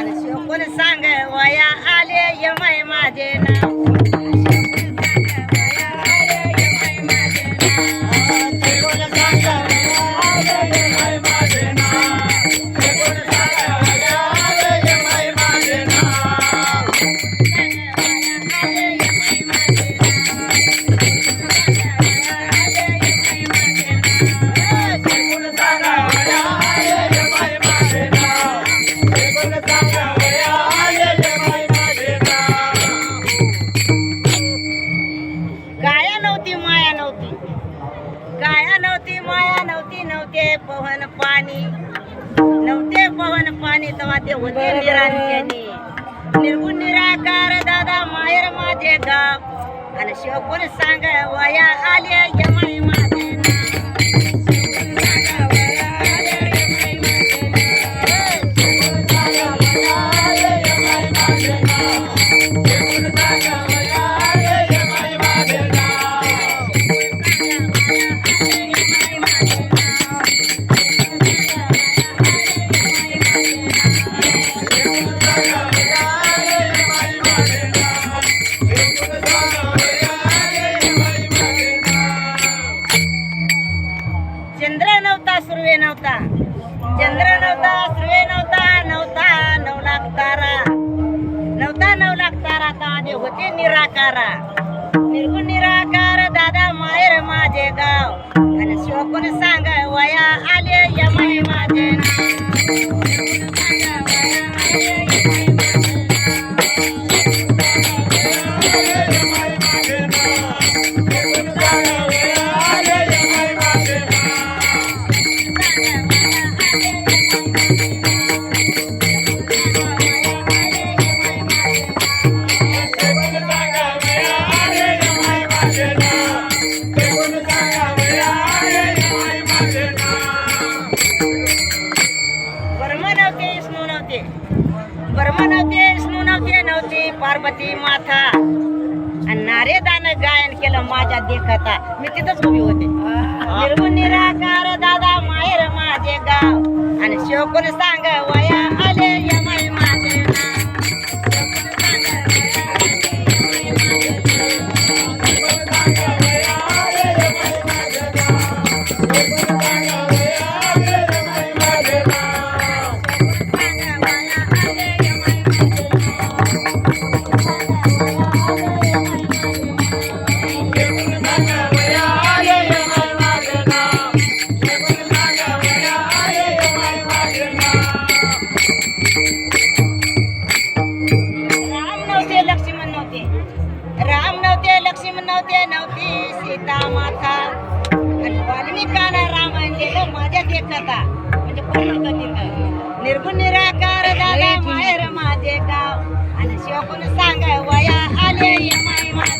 आणि शिवकोण सांग वया आले यमाय माझे ना तेव्हा ते होते निरांजनी। निर्गुण निराकार दादा माहेर माझे गाव। आणि शिवपुर सांग वया आले नव्हता सुर्वे नव्हता. चंद्र नव्हता सुर्वे नव्हता नव्हता नऊ लाख तारा. नव्हता नऊ लाख तारा तादे होते निराकारा. निर्गुण निराकार दादा माहेर माझे गाव. आणि शिवकोण सांग वया आले यमाई माझे नाव. पार्वती माथा. आणि नारेदानं गायन केलं माझ्या देखता. मी तिथंच उभी होते. निर्गुण निराकार दादा माहेर माझे गाव. आणि शिवकोण सांग निर्गुण निराकार दादा माहेर माझे गाव. आणि शिवकोण सांग वया आले माझे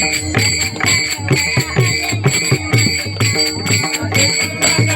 Thank you.